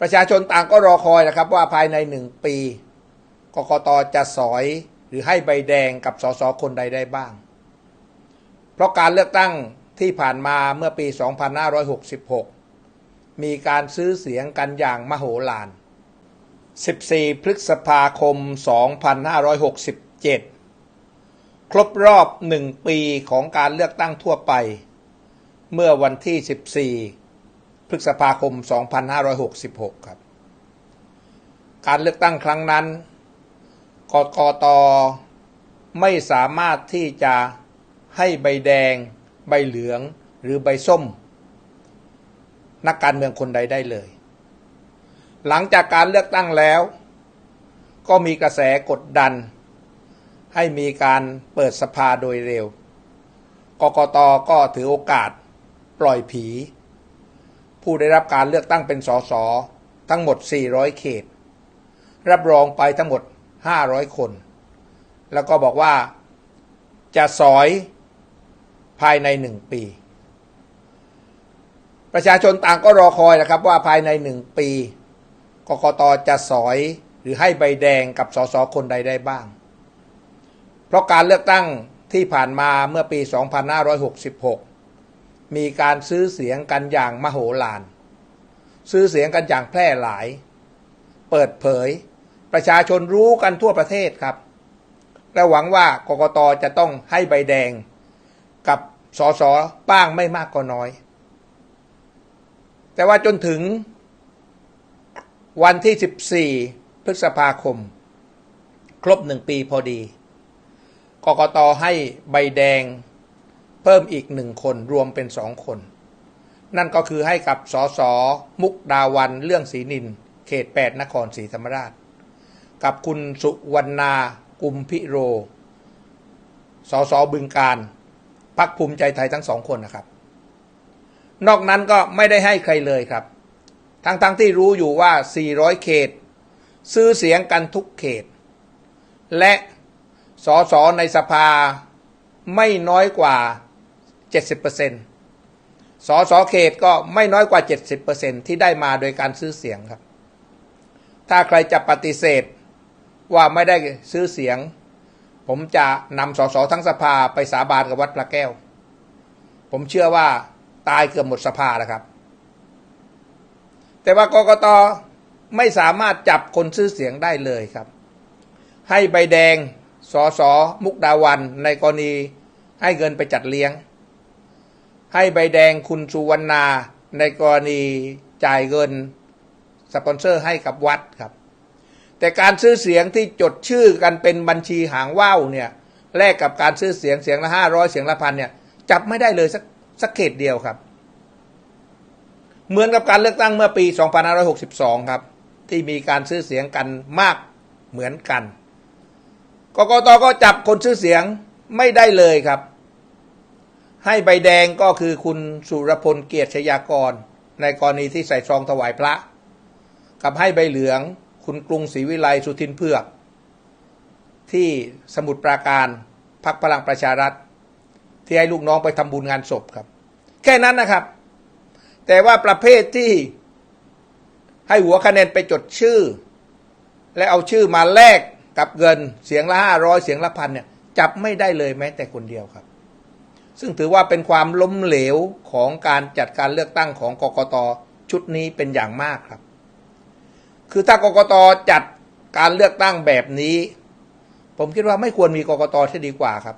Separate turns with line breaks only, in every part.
ประชาชนต่างก็รอคอยนะครับว่าภายในหนึ่งปีกกตจะสอยหรือให้ใบแดงกับสสคนใดได้บ้าง เพราะการเลือกตั้งที่ผ่านมาเมื่อปี 2566 มีการซื้อเสียงกันอย่างมโหฬาร 14 พฤษภาคม 2567 ครบรอบหนึ่งปีของการเลือกตั้งทั่วไป เมื่อวันที่ 14 พฤษภาคม 2566 ครับ การเลือกตั้งครั้งนั้น กกต ไม่สามารถที่จะให้ใบแดง ใบเหลืองหรือใบส้ม นักการเมืองคนใดได้เลย หลังจากการเลือกตั้งแล้ว ก็มีกระแสกดดัน ให้มีการเปิดสภาโดยเร็ว กกต ก็ถือโอกาสปล่อยผี ผู้ได้รับการเลือกตั้งเป็นสสทั้งหมด 400 เขต รับรองไปทั้งหมด 500 คน แล้วก็บอกว่าจะสอยภายในหนึ่งปี ประชาชนต่างก็รอคอยนะครับว่าภายในหนึ่งปีกกตจะสอยหรือให้ใบแดงกับสสคนใดได้บ้าง เพราะการเลือกตั้งที่ผ่านมาเมื่อปี 2566 มีการซื้อเสียงกันอย่างมโหฬารซื้อเสียงกันอย่างแพร่หลาย เปิดเผย ประชาชนรู้กันทั่วประเทศครับ และหวังว่ากกตจะต้องให้ใบแดง กับสสบ้างไม่มากก็น้อย แต่ว่าจนถึง วันที่ 14 พฤษภาคม ครบหนึ่งปีพอดี กกตให้ใบแดง เพิ่มอีกหนึ่งคนรวมเป็นสองคน นั่นก็คือให้กับสสมุกดาวันเรื่องศรีนิน เขต8นครศรีธรรมราช กับคุณสุวรรณากุมพิโร สสบึงการพักภูมิใจไทยทั้งสองคนนะครับ นอกนั้นก็ไม่ได้ให้ใครเลยครับ ทั้งๆทที่รู้อยู่ว่า 400 เขต ซื้อเสียงกันทุกเขต และสสในสภาไม่น้อยกว่า 70%สอสอเขตก็ไม่น้อยกว่า 70%ที่ได้มาโดยการซื้อเสียงครับ ถ้าใครจะปฏิเสธว่าไม่ได้ซื้อเสียง ผมจะนำสสทั้งสภาไปสาบานกับวัดพระแก้ว ผมเชื่อว่าตายเกือบหมดสภาแล้วครับ แต่ว่ากกตไม่สามารถจับคนซื้อเสียงได้เลยครับ ให้ใบแดงสอสอมุกดาวันในกรณีให้เงินไปจัดเลี้ยง ให้ใบแดงคุณสุวรรณาในกรณีจ่ายเงินสปอนเซอร์ให้กับวัดครับ แต่การซื้อเสียงที่จดชื่อกันเป็นบัญชีหางว่าวเนี่ยแลกกับการซื้อเสียงเสียงละห้าร้อยเสียงละพันเนี่ยจับไม่ได้เลยสักสักเขตเดียวครับ เหมือนกับการเลือกตั้งเมื่อปี 2562 ครับ ที่มีการซื้อเสียงกันมากเหมือนกันกกตก็จับคนซื้อเสียงไม่ได้เลยครับ ให้ใบแดงก็คือคุณสุรพลเกียรติชยากร ในกรณีที่ใส่ซองถวายพระ กับให้ใบเหลืองคุณกรุงศรีวิไลสุทินเพือก ที่สมุทรปราการพักพลังประชารัฐ ที่ให้ลูกน้องไปทำบุญงานศพครับ แค่นั้นนะครับ แต่ว่าประเภทที่ให้หัวคะแนนไปจดชื่อ และเอาชื่อมาแลกกับเงินเสียงละห้าร้อยเสียงละพันเนี่ยจับไม่ได้เลยแม้แต่คนเดียวครับ ซึ่งถือว่าเป็นความล้มเหลวของการจัดการเลือกตั้งของกกตชุดนี้เป็นอย่างมากครับ คือถ้ากกตจัดการเลือกตั้งแบบนี้ ผมคิดว่าไม่ควรมีกกตที่ดีกว่าครับ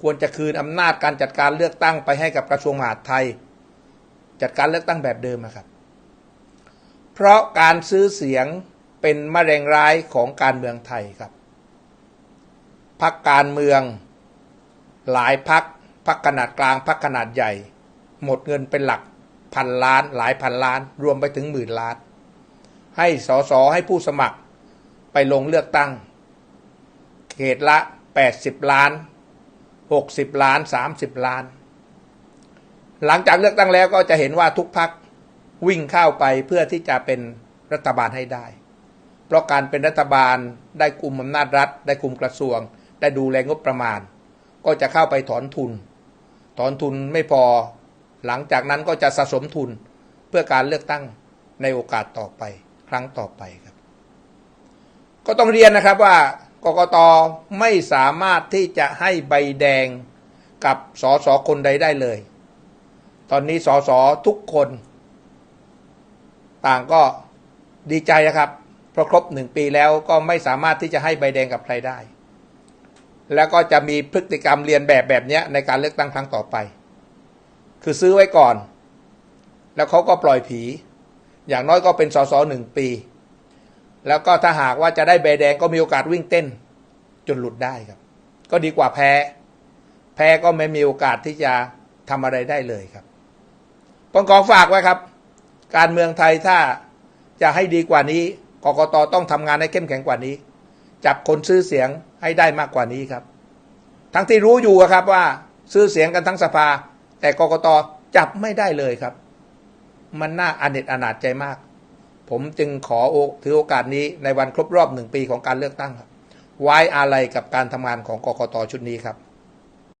ควรจะคืนอำนาจการจัดการเลือกตั้งไปให้กับกระทรวงมหาดไทย จัดการเลือกตั้งแบบเดิมนะครับ เพราะการซื้อเสียงเป็นมะเร็งร้ายของการเมืองไทยครับพักการเมือง หลายพัก พักขนาดกลางพักขนาดใหญ่ หมดเงินเป็นหลักพันล้านหลายพันล้าน รวมไปถึงหมื่นล้าน ให้สอสอให้ผู้สมัครไปลงเลือกตั้ง เขตละ 80 ล้าน 60 ล้าน 30 ล้าน หลังจากเลือกตั้งแล้วก็จะเห็นว่าทุกพักวิ่งเข้าไปเพื่อที่จะเป็นรัฐบาลให้ได้ เพราะการเป็นรัฐบาลได้กลุ่มอำนาจรัฐ ได้กลุ่มกระทรวง ได้ดูแลงบประมาณ ก็จะเข้าไปถอนทุน ถอนทุนไม่พอ หลังจากนั้นก็จะสะสมทุนเพื่อการเลือกตั้งในโอกาสต่อไป ครั้งต่อไปครับ ก็ต้องเรียนนะครับว่ากกตไม่สามารถที่จะให้ใบแดงกับสสคนใดได้เลย ตอนนี้สสทุกคน ต่างก็ดีใจนะครับ เพราะครบหนึ่งปีแล้วก็ไม่สามารถที่จะให้ใบแดงกับใครได้ แล้วก็จะมีพฤติกรรมเรียนแบบแบบนี้ในการเลือกตั้งครั้งต่อไป คือซื้อไว้ก่อน แล้วเขาก็ปล่อยผี อย่างน้อยก็เป็นสสหนึ่งปี แล้วก็ถ้าหากว่าจะได้ใบแดงก็มีโอกาสวิ่งเต้น จนหลุดได้ครับ ก็ดีกว่าแพ้ แพ้ก็ไม่มีโอกาสที่จะทำอะไรได้เลยครับผมขอฝากไว้ครับ การเมืองไทยถ้าจะให้ดีกว่านี้กกตต้องทำงานให้เข้มแข็งกว่านี้ จับคนซื้อเสียงให้ได้มากกว่านี้ครับ ทั้งที่รู้อยู่ครับว่าซื้อเสียงกันทั้งสภา แต่กกตจับไม่ได้เลยครับ มันน่าอเนจอนาจใจมาก ผมจึงขอโอถือโอกาสนี้ในวันครบรอบหนึ่งปีของการเลือกตั้งครับ ไว้อาลัยกับการทำงานของกกตชุดนี้ครับ